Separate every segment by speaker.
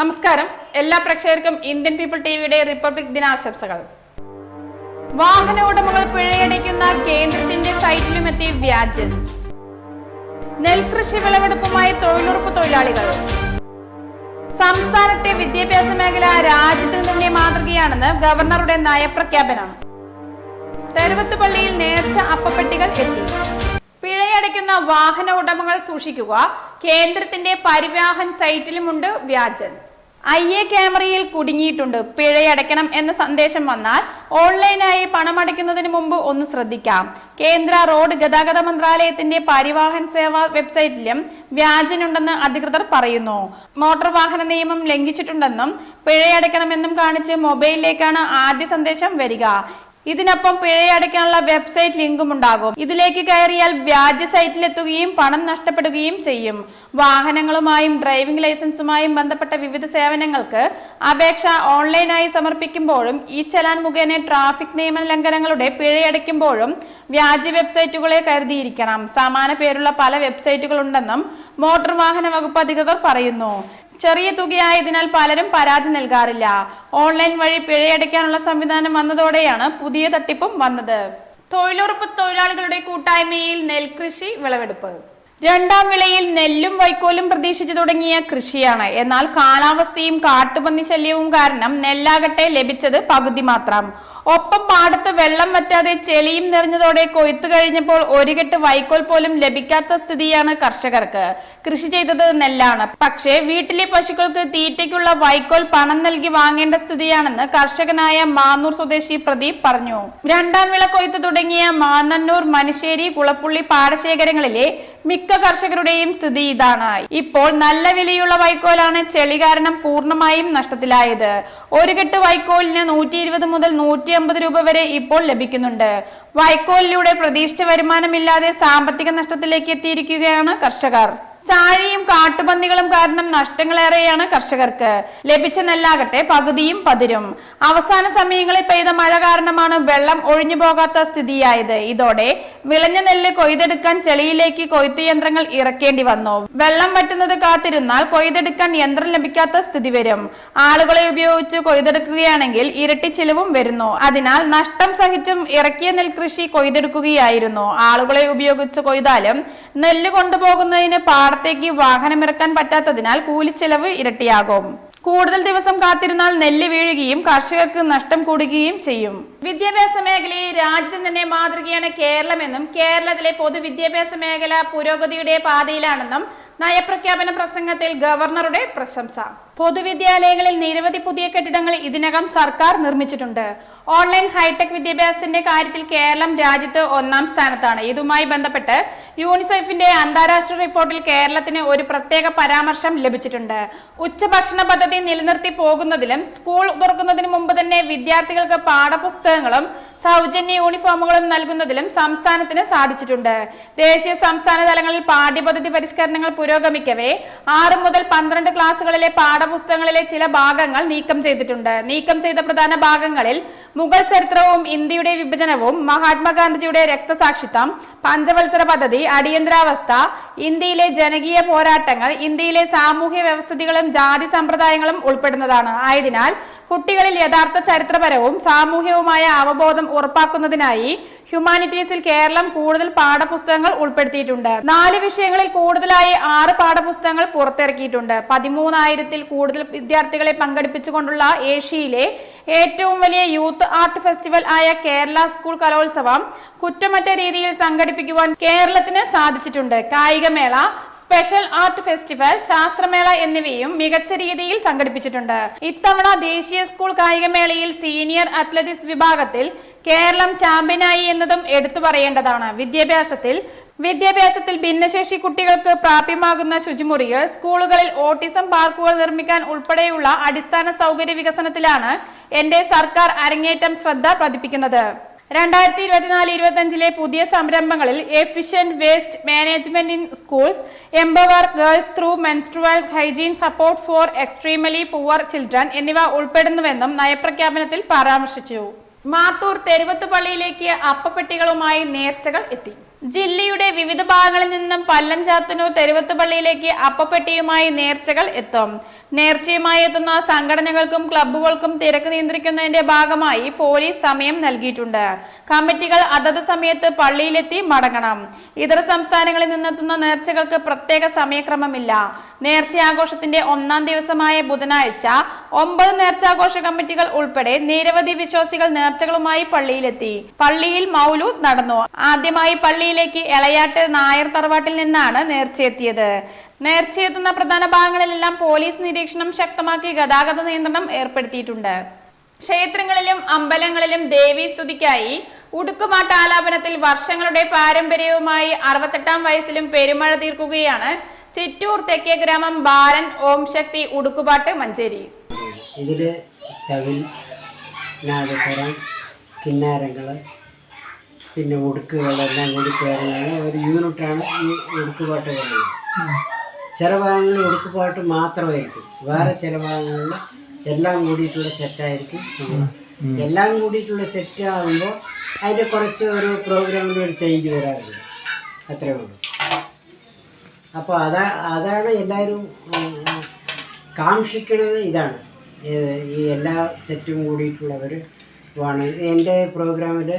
Speaker 1: നമസ്കാരം. എല്ലാ പ്രേക്ഷകർക്കും ഇന്ത്യൻ പീപ്പിൾ ടിവിയുടെ റിപ്പബ്ലിക് ദിനാശംസകൾ. വാഹന ഉടമകൾ പിഴയടയ്ക്കുന്ന കേന്ദ്രത്തിന്റെ സൈറ്റിലുമെത്തി വ്യാജൻ. നെൽകൃഷി വിളവെടുപ്പുമായി തൊഴിലുറപ്പ് തൊഴിലാളികൾ. സംസ്ഥാനത്തെ വിദ്യാഭ്യാസ മേഖല രാജ്യത്തിന് തന്നെ മാതൃകയാണെന്ന് ഗവർണറുടെ നയപ്രഖ്യാപനം. തെരുവത്ത് പള്ളിയിൽ നേർച്ച അപ്പപ്പെട്ടികൾ എത്തി. പിഴയടയ്ക്കുന്ന വാഹന ഉടമകൾ സൂക്ഷിക്കുക. കേന്ദ്രത്തിന്റെ പരിവാഹൻ സൈറ്റിലുമുണ്ട് വ്യാജൻ. ഐ എ ക്യാമറയിൽ കുടുങ്ങിയിട്ടുണ്ട്. പിഴയടയ്ക്കണം എന്ന സന്ദേശം വന്നാൽ ഓൺലൈനായി പണമടയ്ക്കുന്നതിന് മുമ്പ് ഒന്ന് ശ്രദ്ധിക്കാം. കേന്ദ്ര റോഡ് ഗതാഗത മന്ത്രാലയത്തിന്റെ പരിവാഹൻ സേവാ വെബ്സൈറ്റിലും വ്യാജനുണ്ടെന്ന് അധികൃതർ പറയുന്നു. മോട്ടോർ വാഹന നിയമം ലംഘിച്ചിട്ടുണ്ടെന്നും പിഴയടയ്ക്കണമെന്നും കാണിച്ച് മൊബൈലിലേക്കാണ് ആദ്യ സന്ദേശം വരിക. ഇതിനൊപ്പം പിഴയടയ്ക്കാനുള്ള വെബ്സൈറ്റ് ലിങ്കും ഉണ്ടാകും. ഇതിലേക്ക് കയറിയാൽ വ്യാജ സൈറ്റിലെത്തുകയും പണം നഷ്ടപ്പെടുകയും ചെയ്യും. വാഹനങ്ങളുമായും ഡ്രൈവിംഗ് ലൈസൻസുമായും ബന്ധപ്പെട്ട വിവിധ സേവനങ്ങൾക്ക് അപേക്ഷ ഓൺലൈനായി സമർപ്പിക്കുമ്പോഴും ഈ ചലാൻ മുഖേന ട്രാഫിക് നിയമ ലംഘനങ്ങളുടെ പിഴയടയ്ക്കുമ്പോഴും വ്യാജ വെബ്സൈറ്റുകളെ കരുതിയിരിക്കണം. സമാന പേരുള്ള പല വെബ്സൈറ്റുകളുണ്ടെന്നും മോട്ടോർ വാഹന വകുപ്പ് അധികൃതർ പറയുന്നു. ചെറിയ തുകയായതിനാൽ പലരും പരാതി നൽകാറില്ല. ഓൺലൈൻ വഴി പിഴയടയ്ക്കാനുള്ള സംവിധാനം വന്നതോടെയാണ് പുതിയ തട്ടിപ്പും വന്നത്. തൊഴിലുറപ്പ് തൊഴിലാളികളുടെ കൂട്ടായ്മയിൽ നെൽകൃഷി വിളവെടുപ്പ്. രണ്ടാം വിളയിൽ നെല്ലും വൈക്കോലും പ്രതീക്ഷിച്ചു തുടങ്ങിയ കൃഷിയാണ്. എന്നാൽ കാലാവസ്ഥയും കാട്ടുപന്നി ശല്യവും കാരണം നെല്ലാകട്ടെ ലഭിച്ചത് പകുതി മാത്രം. ഒപ്പം പാടത്ത് വെള്ളം വറ്റാതെ ചെളിയും നിറഞ്ഞതോടെ കൊയ്ത്തു കഴിഞ്ഞപ്പോൾ ഒരു കെട്ട് വൈക്കോൽ പോലും ലഭിക്കാത്ത സ്ഥിതിയാണ് കർഷകർക്ക്. കൃഷി ചെയ്തത് നെല്ലാണ്. പക്ഷേ വീട്ടിലെ പശുക്കൾക്ക് തീറ്റയ്ക്കുള്ള വൈക്കോൽ പണം നൽകി വാങ്ങേണ്ട സ്ഥിതിയാണെന്ന് കർഷകനായ മാന്നൂർ സ്വദേശി പ്രദീപ് പറഞ്ഞു. രണ്ടാം വിള കൊയ്ത്ത് തുടങ്ങിയ മാന്നന്നൂർ മനശ്ശേരി കുളപ്പുള്ളി പാടശേഖരങ്ങളിലെ മിക്ക കർഷകരുടെയും സ്ഥിതി ഇതാണ്. ഇപ്പോൾ നല്ല വിലയുള്ള വൈക്കോലാണ് ചെളി കാരണം പൂർണമായും നഷ്ടത്തിലായത്. ഒരു കെട്ട് വൈക്കോലിന് നൂറ്റി ഇരുപത് മുതൽ നൂറ്റി അമ്പത് രൂപ വരെ ഇപ്പോൾ ലഭിക്കുന്നുണ്ട്. വൈക്കോലിലൂടെ പ്രതീക്ഷിച്ച വരുമാനമില്ലാതെ സാമ്പത്തിക നഷ്ടത്തിലേക്ക് എത്തിയിരിക്കുകയാണ് കർഷകർ. ചാഴിയും കാട്ടുപന്നികളും കാരണം നഷ്ടങ്ങളേറെയാണ് കർഷകർക്ക്. ലഭിച്ച നെല്ലാകട്ടെ പകുതിയും പതിരും. അവസാന സമയങ്ങളിൽ പെയ്ത മഴ കാരണമാണ് വെള്ളം ഒഴിഞ്ഞു പോകാത്ത സ്ഥിതിയായത്. ഇതോടെ വിളഞ്ഞ നെല്ല് കൊയ്തെടുക്കാൻ ചെളിയിലേക്ക് കൊയ്ത്ത് യന്ത്രങ്ങൾ ഇറക്കേണ്ടി വന്നു. വെള്ളം വറ്റുന്നത് കാത്തിരുന്നാൽ കൊയ്തെടുക്കാൻ യന്ത്രം ലഭിക്കാത്ത സ്ഥിതി വരും. ആളുകളെ ഉപയോഗിച്ച് കൊയ്തെടുക്കുകയാണെങ്കിൽ ഇരട്ടി ചിലവും വരുന്നു. അതിനാൽ നഷ്ടം സഹിച്ചും ഇറക്കിയ നെൽകൃഷി കൊയ്തെടുക്കുകയായിരുന്നു. ആളുകളെ ഉപയോഗിച്ച് കൊയ്താലും നെല്ല് കൊണ്ടുപോകുന്നതിന് പാടത്തേക്ക് വാഹനമിറക്കാൻ പറ്റാത്തതിനാൽ കൂലിച്ചെലവ് ഇരട്ടിയാകും. കൂടുതൽ ദിവസം കാത്തിരുന്നാൽ നെല്ല് വീഴുകയും കർഷകർക്ക് നഷ്ടം കൂടുകയും ചെയ്യും. വിദ്യാഭ്യാസ മേഖലയിൽ രാജ്യത്തിന് തന്നെ മാതൃകയാണ് കേരളമെന്നും കേരളത്തിലെ പൊതുവിദ്യാഭ്യാസ മേഖല പുരോഗതിയുടെ പാതയിലാണെന്നും നയപ്രഖ്യാപന പ്രസംഗത്തിൽ ഗവർണറുടെ പ്രശംസ. പൊതുവിദ്യാലയങ്ങളിൽ നിരവധി പുതിയ കെട്ടിടങ്ങൾ ഇതിനകം സർക്കാർ നിർമ്മിച്ചിട്ടുണ്ട്. ഓൺലൈൻ ഹൈടെക് വിദ്യാഭ്യാസത്തിന്റെ കാര്യത്തിൽ കേരളം രാജ്യത്ത് ഒന്നാം സ്ഥാനത്താണ്. ഇതുമായി ബന്ധപ്പെട്ട് യൂണിസെഫിന്റെ അന്താരാഷ്ട്ര റിപ്പോർട്ടിൽ കേരളത്തിന് ഒരു പ്രത്യേക പരാമർശം ലഭിച്ചിട്ടുണ്ട്. ഉച്ചഭക്ഷണ പദ്ധതി നിലനിർത്തി പോകുന്നതിലും സ്കൂൾ തുറക്കുന്നതിന് മുമ്പ് തന്നെ വിദ്യാർത്ഥികൾക്ക് പാഠപുസ്തകങ്ങളും സൗജന്യ യൂണിഫോമുകളും നൽകുന്നതിലും സംസ്ഥാനത്തിന് സാധിച്ചിട്ടുണ്ട്. ദേശീയ സംസ്ഥാന തലങ്ങളിൽ പാഠ്യപദ്ധതി പരിഷ്കരണങ്ങൾ പുരോഗമിക്കവേ ആറ് മുതൽ പന്ത്രണ്ട് ക്ലാസ്സുകളിലെ പാഠപുസ്തകങ്ങളിലെ ചില ഭാഗങ്ങൾ നീക്കം ചെയ്തിട്ടുണ്ട്. നീക്കം ചെയ്ത പ്രധാന ഭാഗങ്ങളിൽ മുഗൾ ചരിത്രവും ഇന്ത്യയുടെ വിഭജനവും മഹാത്മാഗാന്ധിജിയുടെ രക്തസാക്ഷിത്വം പഞ്ചവത്സര പദ്ധതി അടിയന്തരാവസ്ഥ ഇന്ത്യയിലെ ജനകീയ പോരാട്ടങ്ങൾ ഇന്ത്യയിലെ സാമൂഹ്യ വ്യവസ്ഥിതികളും ജാതി സമ്പ്രദായങ്ങളും ഉൾപ്പെടുന്നതാണ്. ആയതിനാൽ കുട്ടികളിൽ യഥാർത്ഥ ചരിത്രപരവും സാമൂഹ്യവുമായ അവബോധം ഉറപ്പാക്കുന്നതിനായി ഹ്യൂമാനിറ്റീസിൽ കേരളം കൂടുതൽ പാഠപുസ്തകങ്ങൾ ഉൾപ്പെടുത്തിയിട്ടുണ്ട്. നാല് വിഷയങ്ങളിൽ കൂടുതലായി ആറ് പാഠപുസ്തകങ്ങൾ പുറത്തിറക്കിയിട്ടുണ്ട്. പതിമൂന്നായിരത്തിൽ കൂടുതൽ വിദ്യാർത്ഥികളെ പങ്കെടുപ്പിച്ചുകൊണ്ടുള്ള ഏഷ്യയിലെ ഏറ്റവും വലിയ യൂത്ത് ആർട്ട് ഫെസ്റ്റിവൽ ആയ കേരള സ്കൂൾ കലോത്സവം കുറ്റമറ്റ രീതിയിൽ സംഘടിപ്പിക്കുവാൻ കേരളത്തിന് സാധിച്ചിട്ടുണ്ട്. കായികമേള സ്പെഷ്യൽ ആർട്ട് ഫെസ്റ്റിവൽ ശാസ്ത്രമേള എന്നിവയും മികച്ച രീതിയിൽ സംഘടിപ്പിച്ചിട്ടുണ്ട്. ഇത്തവണ ദേശീയ സ്കൂൾ കായികമേളയിൽ സീനിയർ അത്ലറ്റിക്സ് വിഭാഗത്തിൽ കേരളം ചാമ്പ്യനായി എന്നതും എടുത്തു പറയേണ്ടതാണ്. വിദ്യാഭ്യാസത്തിൽ വിദ്യാഭ്യാസത്തിൽ ഭിന്നശേഷി കുട്ടികൾക്ക് പ്രാപ്യമാകുന്ന ശുചിമുറികൾ സ്കൂളുകളിൽ ഓട്ടിസം പാർക്കുകൾ നിർമ്മിക്കാൻ ഉൾപ്പെടെയുള്ള അടിസ്ഥാന സൗകര്യ വികസനത്തിലാണ് എന്റെ സർക്കാർ അരങ്ങേറ്റം ശ്രദ്ധ പതിപ്പിക്കുന്നത്. രണ്ടായിരത്തി ഇരുപത്തിനാല് ഇരുപത്തി അഞ്ചിലെ പുതിയ സംരംഭങ്ങളിൽ efficient waste management in schools empower girls through menstrual hygiene support for extremely poor children എന്നിവ ഉൾപ്പെടുന്നുവെന്നും നയപ്രഖ്യാപനത്തിൽ പരാമർശിച്ചു. മാത്തൂർ തെരുവത്ത് പള്ളിയിലേക്ക് അപ്പപ്പെട്ടികളുമായി നേർച്ചകൾ എത്തി. ജില്ലയുടെ വിവിധ ഭാഗങ്ങളിൽ നിന്നും പല്ലഞ്ചാത്തനൂർ തെരുവത്ത് പള്ളിയിലേക്ക് അപ്പപ്പെട്ടിയുമായി നേർച്ചകൾ എത്തും. നേർച്ചയുമായി എത്തുന്ന സംഘടനകൾക്കും ക്ലബ്ബുകൾക്കും തിരക്ക് നിയന്ത്രിക്കുന്നതിന്റെ ഭാഗമായി പോലീസ് സമയം നൽകിയിട്ടുണ്ട്. കമ്മിറ്റികൾ അതത് സമയത്ത് പള്ളിയിലെത്തി മടങ്ങണം. ഇതര സംസ്ഥാനങ്ങളിൽ നിന്നെത്തുന്ന നേർച്ചകൾക്ക് പ്രത്യേക സമയക്രമമില്ല. നേർച്ചയാഘോഷത്തിന്റെ ഒന്നാം ദിവസമായ ബുധനാഴ്ച ഒമ്പത് നേർച്ചാഘോഷ കമ്മിറ്റികൾ ഉൾപ്പെടെ നിരവധി വിശ്വാസികൾ നേർച്ചകളുമായി പള്ളിയിലെത്തി. പള്ളിയിൽ മൗലൂദ് നടന്നു. ആദ്യമായി പള്ളിയിലേക്ക് എളയാട്ട് നായർ തറവാട്ടിൽ നിന്നാണ് നേർച്ചയെത്തിയത്. നേർച്ചയെത്തുന്ന പ്രധാന ഭാഗങ്ങളിലെല്ലാം പോലീസ് നിരീക്ഷണം ശക്തമാക്കി ഗതാഗത നിയന്ത്രണം ഏർപ്പെടുത്തിയിട്ടുണ്ട്. ക്ഷേത്രങ്ങളിലും അമ്പലങ്ങളിലും ദേവി സ്തുതിക്കായി ഉടുക്കുമാട്ട ആലാപനത്തിൽ വർഷങ്ങളുടെ പാരമ്പര്യവുമായി അറുപത്തെട്ടാം വയസ്സിലും പെരുമഴ തീർക്കുകയാണ് ചിറ്റൂർ തെക്കേ ഗ്രാമം ബാലൻ ഓം ശക്തി ഉടുക്കുപാട്ട് മഞ്ചേരി.
Speaker 2: ഇതിൽ തവിൽ നാദസ്വരം കിന്നാരങ്ങൾ പിന്നെ ഒടുക്കുകളെല്ലാം കൂടി ചേർന്നാണ് ഒരു യൂണിറ്റാണ് ഈ ഒടുക്കുപാട്ട് പറയുന്നത് ചില ഭാഗങ്ങളിൽ ഒടുക്കുപാട്ട് മാത്രമായിരിക്കും. വേറെ ചില ഭാഗങ്ങളിൽ എല്ലാം കൂടിയിട്ടുള്ള സെറ്റായിരിക്കും. എല്ലാം കൂടിയിട്ടുള്ള സെറ്റ് ആകുമ്പോൾ അതിന്റെ കുറച്ച് ഒരു പ്രോഗ്രാമിന്റെ ഒരു ചേഞ്ച് വരാറുണ്ട്. അത്രേ ഉള്ളൂ. അപ്പോൾ അതാ അതാണ് എല്ലാവരും കാക്ഷിക്കുന്നത് ഇതാണ്. ഈ എല്ലാ സെറ്റും കൂടിയിട്ടുള്ളവർ ആണ് എന്റെ പ്രോഗ്രാമിൽ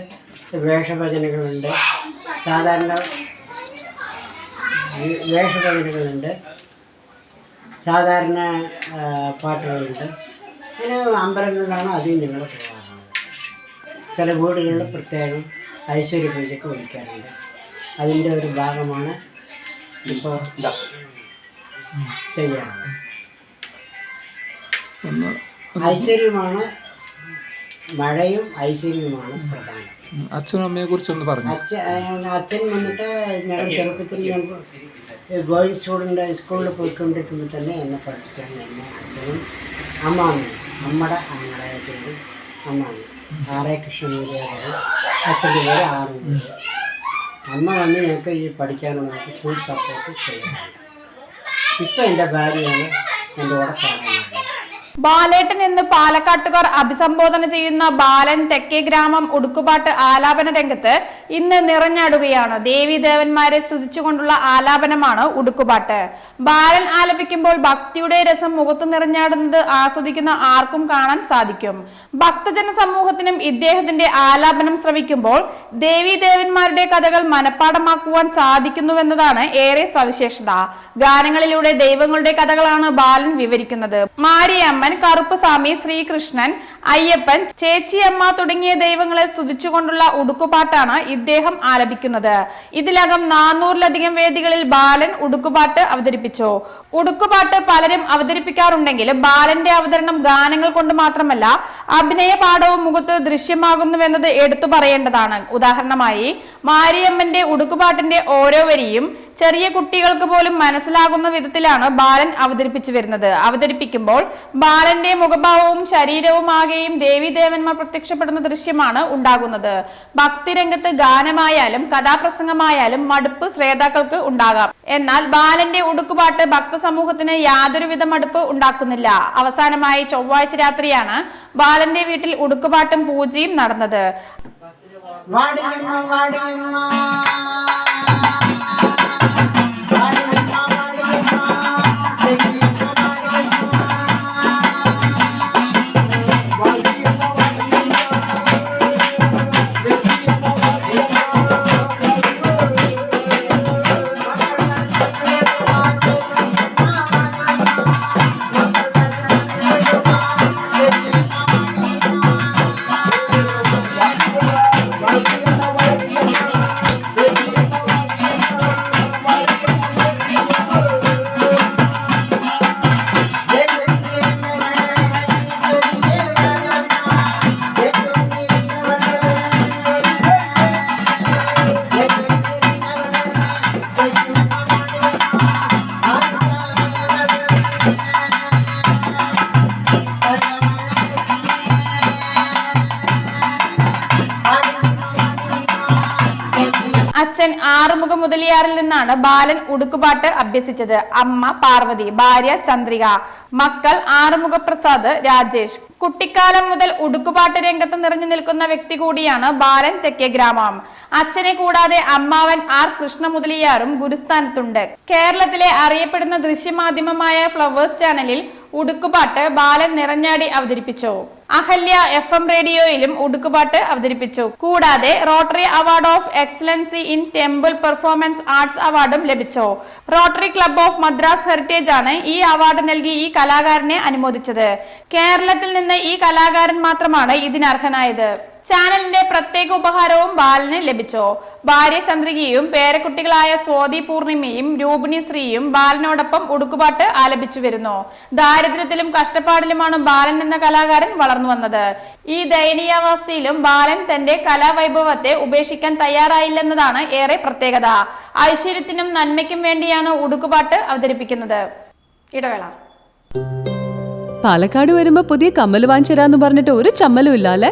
Speaker 2: വേഷഭജനകളുണ്ട്. സാധാരണ വേഷഭജനകളുണ്ട്. സാധാരണ പാട്ടുകളുണ്ട്. പിന്നെ അമ്പലങ്ങളിലാണ് അധികം ഞങ്ങൾ പോകാറുള്ളത്. ചില വീടുകളിൽ പ്രത്യേകം ഐശ്വര്യ പൂജയ്ക്ക് വിളിക്കാറുണ്ട്. അതിന്റെ ഒരു ഭാഗമാണ് ഇപ്പോൾ ചെയ്യാറുള്ളത്. ഐശ്വര്യമാണ് മഴയും ഐശ്വര്യവുമാണ് പ്രധാനം.
Speaker 3: അച്ഛനും അമ്മയെ കുറിച്ച് ഒന്ന് പറഞ്ഞു
Speaker 2: അച്ഛൻ അച്ഛൻ വന്നിട്ട് ഞാൻ ചെറുപ്പത്തിൽ ഞാൻ സ്റ്റുഡന്റ് സ്കൂളിൽ പോയിക്കൊണ്ടിരിക്കുമ്പോൾ തന്നെ എന്നെ പഠിപ്പിച്ചാണ് എന്നെ അച്ഛനും അമ്മാമ്മയും അമ്മയുടെ അമ്മയുടെ പേര് അമ്മാമ്മ ആറേ പേര് അച്ഛന്റെ പേര് ആറ് അമ്മ വന്ന് ഞങ്ങൾക്ക് ഈ പഠിക്കാനുള്ള സ്കൂൾ ഫുൾ സപ്പോർട്ട് ചെയ്യാറുണ്ട് ഇപ്പം എന്റെ ഭാര്യയാണ് എന്റെ കൂടെ പറയാനുള്ളത്
Speaker 1: ബാലേട്ടൻ എന്ന് പാലക്കാട്ടുകാർ അഭിസംബോധന ചെയ്യുന്ന ബാലൻ തെക്കേ ഗ്രാമം ഉടുക്കുപാട്ട് ആലാപന രംഗത്ത് ഇന്ന് നിറഞ്ഞാടുകയാണ്. ദേവീദേവന്മാരെ സ്തുതിച്ചുകൊണ്ടുള്ള ആലാപനമാണ് ഉടുക്കുപാട്ട്. ബാലൻ ആലപിക്കുമ്പോൾ ഭക്തിയുടെ രസം മുഖത്ത് നിറഞ്ഞാടുന്നത് ആസ്വദിക്കുന്ന ആർക്കും കാണാൻ സാധിക്കും. ഭക്തജന സമൂഹത്തിനും ഇദ്ദേഹത്തിന്റെ ആലാപനം ശ്രവിക്കുമ്പോൾ ദേവീദേവന്മാരുടെ കഥകൾ മനഃപ്പാടമാക്കുവാൻ സാധിക്കുന്നുവെന്നതാണ് ഏറെ സവിശേഷത. ഗാനങ്ങളിലൂടെ ദൈവങ്ങളുടെ കഥകളാണ് ബാലൻ വിവരിക്കുന്നത്. മാരിയമ്മൻ കറുപ്പുസ്വാമി ശ്രീകൃഷ്ണൻ അയ്യപ്പൻ ചേച്ചിയമ്മ തുടങ്ങിയ ദൈവങ്ങളെ സ്തുതിച്ചുകൊണ്ടുള്ള ഉടുക്കുപാട്ടാണ് ഇദ്ദേഹം ആലപിക്കുന്നത്. ഇതിലകം നാനൂറിലധികം വേദികളിൽ ബാലൻ ഉടുക്കുപാട്ട് അവതരിപ്പിച്ചു. ഉടുക്കുപാട്ട് പലരും അവതരിപ്പിക്കാറുണ്ടെങ്കിലും ബാലന്റെ അവതരണം ഗാനങ്ങൾ കൊണ്ട് മാത്രമല്ല അഭിനയ പാഠവും മുഖത്ത് ദൃശ്യമാകുന്നുവെന്നത് എടുത്തു പറയേണ്ടതാണ്. ഉദാഹരണമായി മാരിയമ്മന്റെ ഉടുക്കുപാട്ടിന്റെ ഓരോ വരിയും ചെറിയ കുട്ടികൾക്ക് പോലും മനസ്സിലാകുന്ന വിധത്തിലാണ് ബാലൻ അവതരിപ്പിച്ചു വരുന്നത്. അവതരിപ്പിക്കുമ്പോൾ ബാലന്റെ മുഖഭാവവും ശരീരവും ആകെയും ദേവീദേവന്മാർ പ്രത്യക്ഷപ്പെടുന്ന ദൃശ്യമാണ് ഉണ്ടാകുന്നത്. ഭക്തിരംഗത്ത് ഗാനമായാലും കഥാപ്രസംഗമായാലും മടുപ്പ് ശ്രേതാക്കൾക്ക് ഉണ്ടാകാം. എന്നാൽ ബാലന്റെ ഉടുക്കുപാട്ട് ഭക്തസമൂഹത്തിന് യാതൊരുവിധ മടുപ്പ് ഉണ്ടാക്കുന്നില്ല. അവസാനമായി ചൊവ്വാഴ്ച രാത്രിയാണ് ബാലന്റെ വീട്ടിൽ ഉടുക്കുപാട്ടും പൂജയും നടന്നത്.
Speaker 2: വാടിയമ്മ വാടിയമ്മ.
Speaker 1: ആറുമുഖ മുതലിയാറിൽ നിന്നാണ് ബാലൻ ഉടുക്കുപാട്ട് അഭ്യസിച്ചത്. അമ്മ പാർവതി ഭാര്യ ചന്ദ്രിക. മക്കൾ ആറുമുഖ പ്രസാദ് രാജേഷ്. കുട്ടിക്കാലം മുതൽ ഉടുക്കുപാട്ട് രംഗത്ത് നിറഞ്ഞു നിൽക്കുന്ന വ്യക്തി കൂടിയാണ് ബാലൻ തെക്കേ ഗ്രാമം. അച്ഛനെ കൂടാതെ അമ്മാവൻ ആർ കൃഷ്ണ മുതലിയാറും ഗുരുസ്ഥാനത്തുണ്ട്. കേരളത്തിലെ അറിയപ്പെടുന്ന ദൃശ്യമാധ്യമമായ ഫ്ലവേഴ്സ് ചാനലിൽ ഉടുക്കുപാട്ട് ബാലൻ നിറഞ്ഞാടി അവതരിപ്പിച്ചു. അഹല്യ എഫ് എം റേഡിയോയിലും ഉടുക്കുപാട്ട് അവതരിപ്പിച്ചു. കൂടാതെ rotary award of excellency in temple performance arts അവാർഡും ലഭിച്ചു. Rotary club of Madras heritage ആണ് ഈ അവാർഡ് നൽകി ഈ കലാകാരനെ അനുമോദിച്ചത്. കേരളത്തിൽ നിന്ന് ഈ കലാകാരൻ മാത്രമാണ് ഇതിനർഹനായത്. ചാനലിന്റെ പ്രത്യേക ഉപഹാരവും ബാലന് ലഭിച്ചോ? ഭാര്യ ചന്ദ്രികയും പേരക്കുട്ടികളായ സ്വാതി പൂർണിമയും രൂപിണി ശ്രീയും ബാലനോടൊപ്പം ഉടുക്കുപാട്ട് ആലപിച്ചു വരുന്നു. ദാരിദ്ര്യത്തിലും കഷ്ടപ്പാടിലുമാണ് ബാലൻ എന്ന കലാകാരൻ വളർന്നു വന്നത്. ഈ ദയനീയാവസ്ഥയിലും ബാലൻ തന്റെ കലാവൈഭവത്തെ ഉപേക്ഷിക്കാൻ തയ്യാറായില്ലെന്നതാണ് ഏറെ പ്രത്യേകത. ഐശ്വര്യത്തിനും നന്മയ്ക്കും വേണ്ടിയാണ് ഉടുക്കുപാട്ട് അവതരിപ്പിക്കുന്നത്. ഇടവേള.
Speaker 4: പാലക്കാട് വരുമ്പോ പുതിയ കമ്മൽ വാങ്ങിച്ചരാന്ന് പറഞ്ഞിട്ട് ഒരു ചമ്മലും ഇല്ല അല്ലെ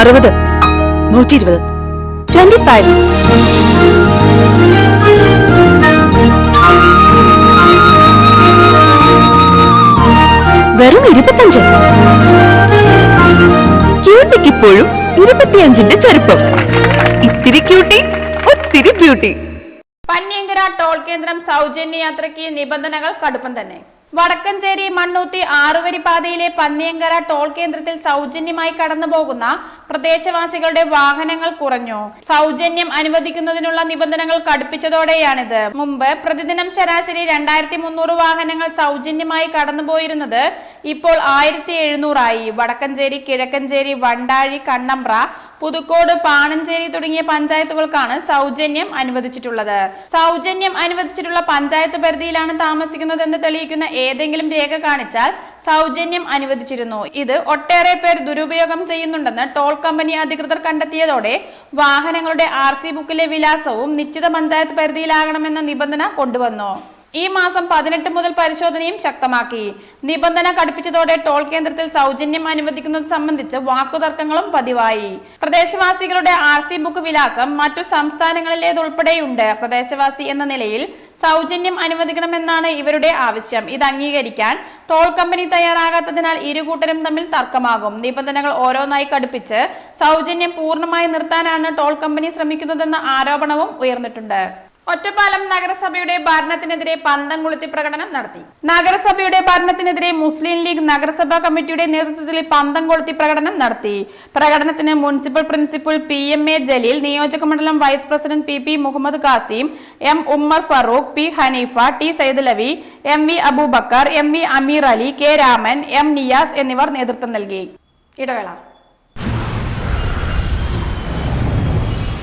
Speaker 5: അറുപത്. നൂറ്റി ഇരുപത് ട്വന്റി ഫൈവ് വെറും ഇരുപത്തഞ്ച്. ക്യൂട്ടിക്ക് ഇപ്പോഴും ഇരുപത്തിയഞ്ചിന്റെ ചെറുപ്പം ഇത്തിരി ക്യൂട്ടി ഒത്തിരി ബ്യൂട്ടി
Speaker 1: പന്യങ്കര ടോൾ കേന്ദ്രം സൗജന്യ യാത്രയ്ക്ക് നിബന്ധനകൾ കടുപ്പം തന്നെ. വടക്കഞ്ചേരി മണ്ണൂത്തി ആറുവരി പാതയിലെ പന്നിയങ്കര ടോൾ കേന്ദ്രത്തിൽ സൗജന്യമായി കടന്നുപോകുന്ന പ്രദേശവാസികളുടെ വാഹനങ്ങൾ കുറഞ്ഞു. സൗജന്യം അനുവദിക്കുന്നതിനുള്ള നിബന്ധനകൾ കടുപ്പിച്ചതോടെയാണിത്. മുമ്പ് പ്രതിദിനം ശരാശരി രണ്ടായിരത്തി മുന്നൂറ് വാഹനങ്ങൾ സൗജന്യമായി കടന്നുപോയിരുന്നത് ഇപ്പോൾ ആയിരത്തി എഴുന്നൂറായി വടക്കഞ്ചേരി കിഴക്കഞ്ചേരി വണ്ടാഴി കണ്ണമ്പ്ര പുതുക്കോട് പാണഞ്ചേരി തുടങ്ങിയ പഞ്ചായത്തുകൾക്കാണ് സൗജന്യം അനുവദിച്ചിട്ടുള്ളത്. സൗജന്യം അനുവദിച്ചിട്ടുള്ള പഞ്ചായത്ത് പരിധിയിലാണ് താമസിക്കുന്നതെന്ന് തെളിയിക്കുന്ന ഏതെങ്കിലും രേഖ കാണിച്ചാൽ സൗജന്യം അനുവദിച്ചിരുന്നു. ഇത് ഒട്ടേറെ പേർ ദുരുപയോഗം ചെയ്യുന്നുണ്ടെന്ന് ടോൾ കമ്പനി അധികൃതർ കണ്ടെത്തിയതോടെ വാഹനങ്ങളുടെ ആർ ബുക്കിലെ വിലാസവും നിശ്ചിത പഞ്ചായത്ത് പരിധിയിലാകണമെന്ന നിബന്ധന കൊണ്ടുവന്നു. ഈ മാസം പതിനെട്ട് മുതൽ പരിശോധനയും ശക്തമാക്കി. നിബന്ധന കടുപ്പിച്ചതോടെ ടോൾ കേന്ദ്രത്തിൽ സൗജന്യം അനുവദിക്കുന്നത് സംബന്ധിച്ച് വാക്കുതർക്കങ്ങളും പതിവായി. പ്രദേശവാസികളുടെ ആർ സി ബുക്ക് വിലാസം മറ്റു സംസ്ഥാനങ്ങളിലേതുൾപ്പെടെയുണ്ട്. പ്രദേശവാസി എന്ന നിലയിൽ സൗജന്യം അനുവദിക്കണമെന്നാണ് ഇവരുടെ ആവശ്യം. ഇത് അംഗീകരിക്കാൻ ടോൾ കമ്പനി തയ്യാറാകാത്തതിനാൽ ഇരുകൂട്ടരും തമ്മിൽ തർക്കമാകും. നിബന്ധനകൾ ഓരോന്നായി കടുപ്പിച്ച് സൗജന്യം പൂർണമായി നിർത്താനാണ് ടോൾ കമ്പനി ശ്രമിക്കുന്നതെന്ന ആരോപണവും ഉയർന്നിട്ടുണ്ട്. ഒറ്റപ്പാലം നഗരസഭയുടെ ഭരണത്തിനെതിരെ പന്തം കൊളുത്തി പ്രകടനം നടത്തി. നഗരസഭയുടെ ഭരണത്തിനെതിരെ മുസ്ലിം ലീഗ് നഗരസഭാ കമ്മിറ്റിയുടെ നേതൃത്വത്തിൽ പന്തം കൊളുത്തി പ്രകടനം നടത്തി. പ്രകടനത്തിന് municipal principal P M A Jaleel നിയോജക മണ്ഡലം vice president P P Muhammad Kasim M Ummer Farooq P Haneefa T Saidalavi M V Aboobacker M V Ameer Ali K Raman M Niyas എന്നിവർ നേതൃത്വം നൽകി. ഇടവേള.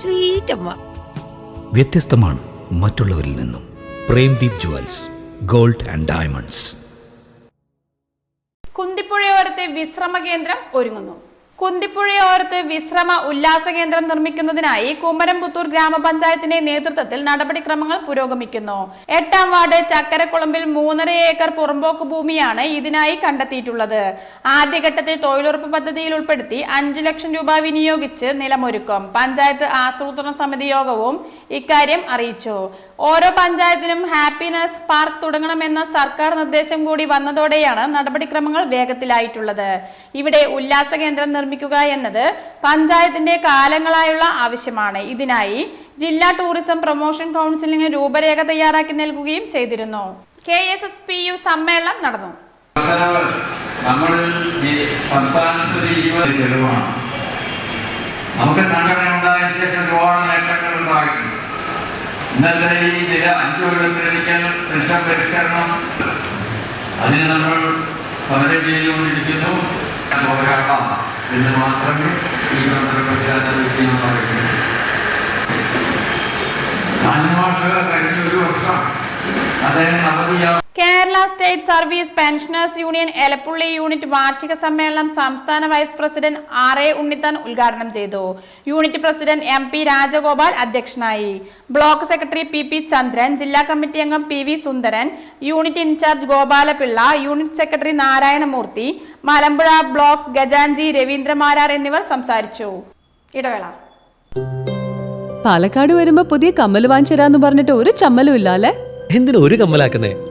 Speaker 5: സ്വീറ്റ് അമ്മ
Speaker 6: വ്യത്യസ്തമാണ് മറ്റുള്ളവരിൽ നിന്നും. Premdeep jewels gold and diamonds.
Speaker 1: കുന്തിപ്പുഴയോരത്തെ വിശ്രമ കേന്ദ്രം ഒരുങ്ങുന്നു. കുന്തിപ്പുഴയോരത്ത് വിശ്രമ ഉല്ലാസ കേന്ദ്രം നിർമ്മിക്കുന്നതിനായി കുമരംപുത്തൂർ ഗ്രാമപഞ്ചായത്തിന്റെ നേതൃത്വത്തിൽ നടപടിക്രമങ്ങൾ പുരോഗമിക്കുന്നു. എട്ടാം വാർഡ് ചക്കരക്കുളമ്പിൽ മൂന്നര ഏക്കർ പുറമ്പോക്ക് ഭൂമിയാണ് ഇതിനായി കണ്ടെത്തിയിട്ടുള്ളത്. ആദ്യഘട്ടത്തിൽ തൊഴിലുറപ്പ് പദ്ധതിയിൽ ഉൾപ്പെടുത്തി അഞ്ചു ലക്ഷം രൂപ വിനിയോഗിച്ച് നിലമൊരുക്കും. പഞ്ചായത്ത് ആസൂത്രണ സമിതി യോഗവും ഇക്കാര്യം അറിയിച്ചു. ഓരോ പഞ്ചായത്തിനും ഹാപ്പിനെസ് പാർക്ക് തുടങ്ങണമെന്ന സർക്കാർ നിർദ്ദേശം കൂടി വന്നതോടെയാണ് നടപടിക്രമങ്ങൾ വേഗത്തിലായിട്ടുള്ളത്. ഇവിടെ ഉല്ലാസ കേന്ദ്രം നിർമ്മിക്കുക എന്നത് പഞ്ചായത്തിന്റെ കാലങ്ങളായുള്ള ആവശ്യമാണ്. ഇതിനായി ജില്ലാ ടൂറിസം പ്രൊമോഷൻ കൗൺസിലിന് രൂപരേഖ തയ്യാറാക്കി നൽകുകയും ചെയ്തിരുന്നു. K S S P U സമ്മേളനം നടന്നു.
Speaker 7: നമുക്ക് സംഘടന ഉണ്ടായ ശേഷം ഒരുപാട് നേട്ടങ്ങൾ ഉണ്ടാക്കി ഇന്നത്തെ ഈ നില അഞ്ചു കൊല്ലത്തിലൊരിക്കൽ പരിഷ്കരണം. അതിന് നമ്മൾ വളരെ ചെയ്തുകൊണ്ടിരിക്കുന്നു. പോരാടാം എന്ന് മാത്രമേ ഈ പത്രപ്രചാരണത്തിൽ ഞാൻ മാസം കഴിഞ്ഞ ഒരു വർഷം അദ്ദേഹം അവധിയാ
Speaker 1: Kerala state service pensioners union Elappully unit വാർഷിക സമ്മേളനം സംസ്ഥാന vice president R A Unnithan ഉദ്ഘാടനം ചെയ്തു. Unit president M P Rajagopal അധ്യക്ഷനായി. Block secretary P P Chandran ജില്ലാ കമ്മിറ്റി അംഗം P V Sundaran unit in charge Gopalapillai unit secretary Narayanamoorthy Malampuzha block ഗജാൻജി Raveendramarar എന്നിവർ സംസാരിച്ചു. ഇടവേള.
Speaker 4: പാലക്കാട് വരുമ്പോ പുതിയ കമ്മൽ വാങ്ങിച്ചരാന്ന് പറഞ്ഞിട്ട് ഒരു ചമ്മലും ഇല്ല അല്ലെ
Speaker 8: എന്തിനു ഒരു കമ്മലാക്കുന്നേ?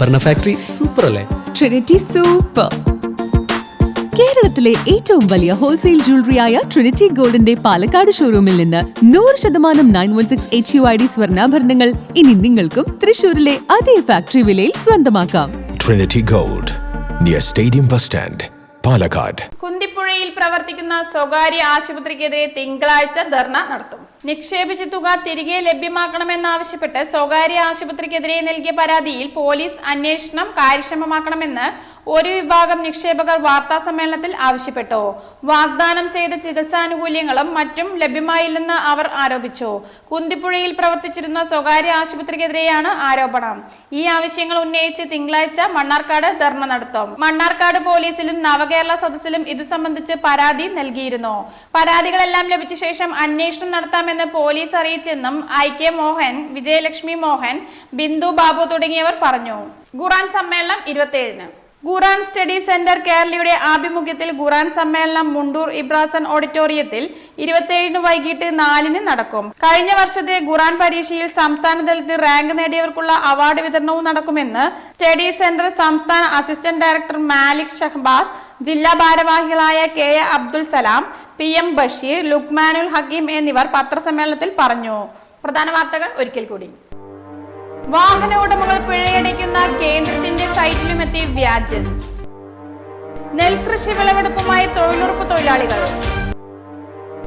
Speaker 8: ആഭരണ ഫാക്ടറി സൂപ്പർ അല്ലേ?
Speaker 4: ട്രിനിറ്റി സൂപ്പർ കേരളത്തിലെ ഏറ്റവും വലിയ ഹോൾസെയിൽ ജ്വല്ലറിയായ ട്രിനിറ്റി ഗോൾഡിന്റെ പാലക്കാട് ഷോറൂമിൽ നിന്ന് നൂറ് ശതമാനം nine one six H U I D സ്വർണാഭരണങ്ങൾ ഇനി നിങ്ങൾക്കും തൃശൂരിലെ അതേ ഫാക്ടറി വിലയിൽ സ്വന്തമാക്കാം.
Speaker 9: Trinity gold near stadium bus stand Palakkad
Speaker 1: കുന്തിപ്പുഴയിൽ പ്രവർത്തിക്കുന്ന സ്വകാര്യ ആശുപത്രിക്കെതിരെ തിങ്കളാഴ്ച ധർണ നടത്തും. നിക്ഷേപിച്ച തുക തിരികെ ലഭ്യമാക്കണമെന്നാവശ്യപ്പെട്ട് സ്വകാര്യ ആശുപത്രിക്കെതിരെ നൽകിയ പരാതിയിൽ പോലീസ് അന്വേഷണം കാര്യക്ഷമമാക്കണമെന്ന് ഒരു വിഭാഗം നിക്ഷേപകർ വാർത്താ സമ്മേളനത്തിൽ ആവശ്യപ്പെട്ടു. വാഗ്ദാനം ചെയ്ത ചികിത്സാനുകൂല്യങ്ങളും മറ്റും ലഭ്യമായില്ലെന്ന് അവർ ആരോപിച്ചു. കുന്തിപ്പുഴയിൽ പ്രവർത്തിച്ചിരുന്ന സ്വകാര്യ ആശുപത്രിക്കെതിരെയാണ് ആരോപണം. ഈ ആവശ്യങ്ങൾ ഉന്നയിച്ച് തിങ്കളാഴ്ച മണ്ണാർക്കാട് ധർണ നടത്തും. മണ്ണാർക്കാട് പോലീസിലും നവകേരള സദസ്സിലും ഇത് സംബന്ധിച്ച് പരാതി നൽകിയിരുന്നു. പരാതികളെല്ലാം ലഭിച്ച ശേഷം അന്വേഷണം നടത്താമെന്ന് പോലീസ് അറിയിച്ചെന്നും ഐ കെ മോഹൻ വിജയലക്ഷ്മി മോഹൻ ബിന്ദു ബാബു തുടങ്ങിയവർ പറഞ്ഞു. ഖുറാൻ സമ്മേളനം ഇരുപത്തിയേഴിന്. ഖുറാൻ സ്റ്റഡി സെന്റർ കേരളയുടെ ആഭിമുഖ്യത്തിൽ ഖുറാൻ സമ്മേളനം മുണ്ടൂർ ഇബ്രാസൻ ഓഡിറ്റോറിയത്തിൽ ഇരുപത്തിയേഴിന് വൈകിട്ട് നാലിന് നടക്കും. കഴിഞ്ഞ വർഷത്തെ ഖുറാൻ പരീക്ഷയിൽ സംസ്ഥാന തലത്തിൽ റാങ്ക് നേടിയവർക്കുള്ള അവാർഡ് വിതരണവും നടക്കുമെന്ന് സ്റ്റഡി സെന്റർ സംസ്ഥാന അസിസ്റ്റന്റ് ഡയറക്ടർ മാലിക് ഷഹബാസ് ജില്ലാ ഭാരവാഹികളായ K A Abdul Salam P M Basheer Lukmanul Hakeem എന്നിവർ പത്രസമ്മേളനത്തിൽ പറഞ്ഞു. പ്രധാന വാർത്തകൾ ഒരിക്കൽ കൂടി. വാഹന ഉടമകൾ പിഴയടയ്ക്കുന്ന കേന്ദ്രത്തിന്റെ സൈറ്റിലുമെത്തി വ്യാജൻ. നെൽകൃഷി വിളവെടുപ്പുമായി തൊഴിലുറപ്പ് തൊഴിലാളികൾ.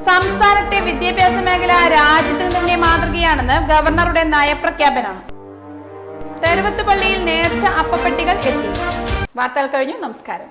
Speaker 1: സംസ്ഥാനത്തെ വിദ്യാഭ്യാസ മേഖല രാജ്യത്തിൽ തന്നെ മാതൃകയാണെന്ന് ഗവർണറുടെ നയപ്രഖ്യാപനം. തെരുവത്ത് പള്ളിയിൽ നേർച്ച അപ്പപ്പെട്ടികൾ എത്തി. വാർത്തകൾ കഴിഞ്ഞു. നമസ്കാരം.